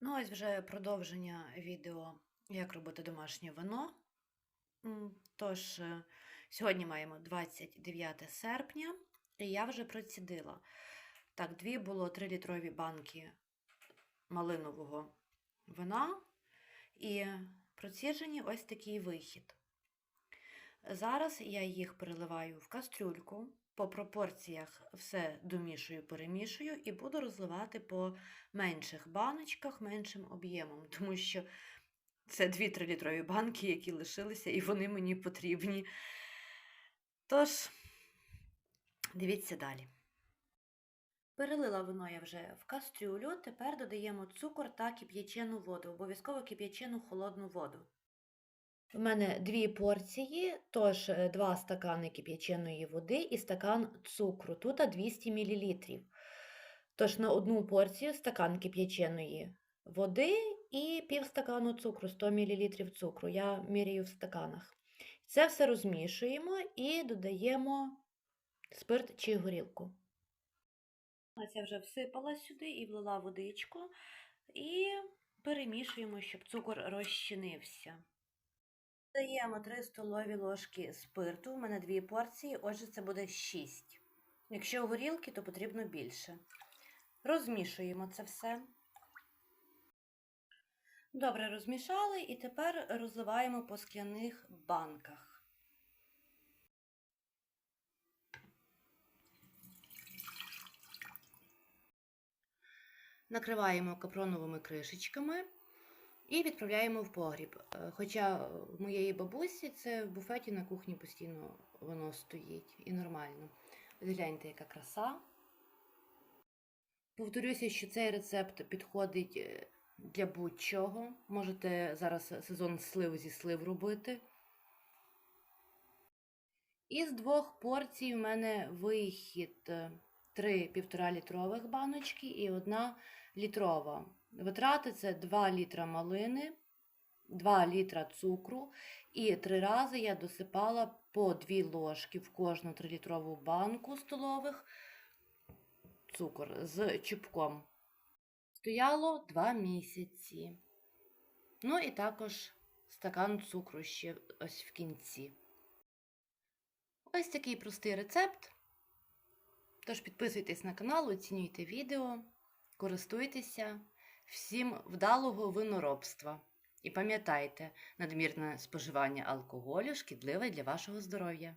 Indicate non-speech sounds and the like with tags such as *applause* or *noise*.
Ну, ось вже продовження відео, як робити домашнє вино. Тож, е, сьогодні маємо 29 серпня, і я вже процідила. Так, дві було 3-літрові банки малинового вина, і проціджені ось такий вихід. Зараз я їх переливаю в кастрюльку, по пропорціях все домішую, перемішую і буду розливати по менших баночках, меншим об'ємом, *laughs* тому що це 2-3 літрові банки, які лишилися, і вони мені потрібні. Тож, дивіться далі. Перелила вино я вже в кастрюлю, тепер додаємо цукор та кип'ячену воду, обов'язково кип'ячену холодну воду. У мене дві порції, тож е, два стакани кип'яченої води і стакан цукру. Тут 200 мл. Тож на одну порцію стакан кип'яченої води і пів стакану цукру, 100 мл цукру. Я міряю в стаканах. Це все розмішуємо і додаємо спирт чи горілку. Я вже всипала сюди і влила водичку, і перемішуємо, щоб цукор розчинився. Даємо 3 столові ложки спирту. У мене дві порції, отже, це буде 6. Якщо горілки, то потрібно більше. Розмішуємо це все. Добре розмішали і тепер розливаємо по скляних банках. Накриваємо капроновими кришечками і відправляємо в погріб. Е, Хоча в моєї бабусі це в буфеті на кухні постійно воно стоїть і нормально. Гляньте, яка краса. Повторюся, що цей рецепт підходить е, для будь-чого. Можете зараз сезон слив зі слив робити. Із двох порцій в мене вихід три півтора літрових баночки і одна літрова. Витрати це 2 літра малини, 2 літра цукру і три рази я досипала по 2 ложки в кожну 3-літрову банку столових цукор з чубком. Стояло 2 місяці. Ну і також стакан цукру ще ось в кінці. Ось такий простий рецепт. Тож підписуйтесь на канал, оцінюйте відео, користуйтеся. Всім вдалого виноробства. І пам'ятайте, надмірне споживання алкоголю шкідливе для вашого здоров'я.